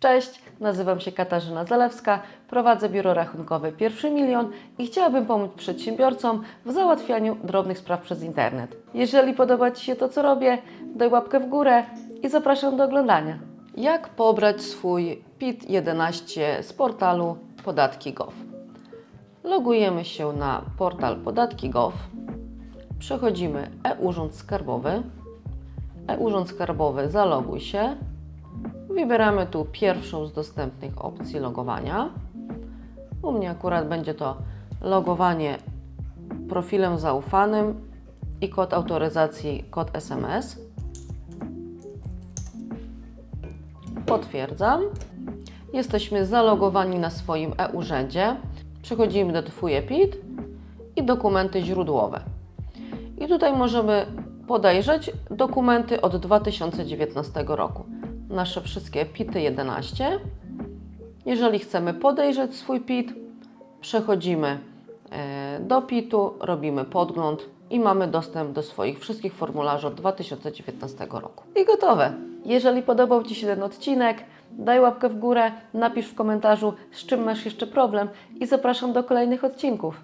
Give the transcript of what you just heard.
Cześć, nazywam się Katarzyna Zalewska, prowadzę biuro rachunkowe Pierwszy Milion i chciałabym pomóc przedsiębiorcom w załatwianiu drobnych spraw przez internet. Jeżeli podoba Ci się to, co robię, daj łapkę w górę i zapraszam do oglądania. Jak pobrać swój PIT-11 z portalu podatki.gov? Logujemy się na portal podatki.gov, przechodzimy e-Urząd Skarbowy, e-Urząd Skarbowy zaloguj się, Wybieramy tu pierwszą z dostępnych opcji logowania. U mnie akurat będzie to logowanie profilem zaufanym i kod autoryzacji, kod SMS. Potwierdzam. Jesteśmy zalogowani na swoim e-urzędzie. Przechodzimy do Twój PIT i dokumenty źródłowe. I tutaj możemy podejrzeć dokumenty od 2019 roku. Nasze wszystkie PIT-y 11. Jeżeli chcemy podejrzeć swój PIT, przechodzimy e, do PIT-u, robimy podgląd i mamy dostęp do swoich wszystkich formularzy od 2019 roku. I gotowe. Jeżeli podobał Ci się ten odcinek, daj łapkę w górę, napisz w komentarzu, z czym masz jeszcze problem i zapraszam do kolejnych odcinków.